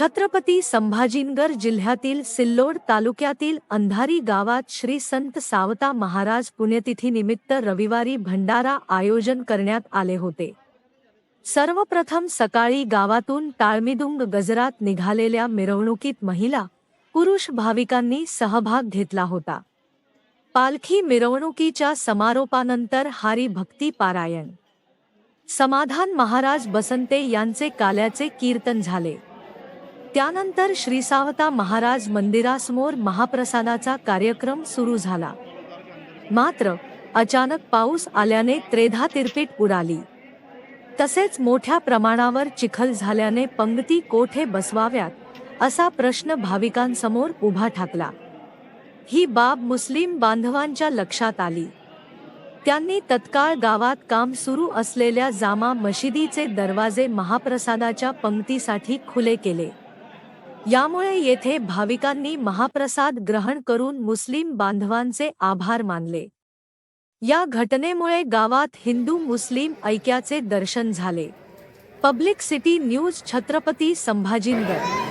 छत्रपती संभाजीनगर जिल्ह्यातील सिल्लोड तालुक्यातील अंधारी गावात श्री संत सावता महाराज पुण्यतिथीनिमित्त रविवारी भंडारा आयोजन करण्यात आले होते. सर्वप्रथम सकाळी गावातून टाळमिदुंग गजरात निघालेल्या मिरवणुकीत महिला पुरुष भाविकांनी सहभाग घेतला होता. पालखी मिरवणुकीच्या समारोपानंतर हारी भक्ती पारायण. समाधान महाराज बसंते यांचे काल्याचे कीर्तन झाले. त्यानंतर श्रीसावता महाराज मंदिरासमोर महाप्रसादाचा कार्यक्रम सुरू झाला. मात्र अचानक पाऊस आल्याने त्रेधा तिरपीट उडाली. तसेच मोठ्या प्रमाणावर चिखल झाल्याने पंगती कोठे बसवाव्यात असा प्रश्न भाविकांसमोर उभा ठाकला. ही बाब मुस्लिम बांधवांच्या लक्षात आली. त्यांनी तत्काळ गावात काम सुरू असलेल्या जामा मशिदीचे दरवाजे महाप्रसादाच्या पंक्तीसाठी खुले केले. यामुळे येथे भाविकांनी महाप्रसाद ग्रहण करून मुस्लिम बांधवांचे आभार मानले. या घटनेमुळे गावात हिंदू मुस्लिम ऐक्याचे दर्शन झाले. Public city news Chhatrapati Sambhajinagar.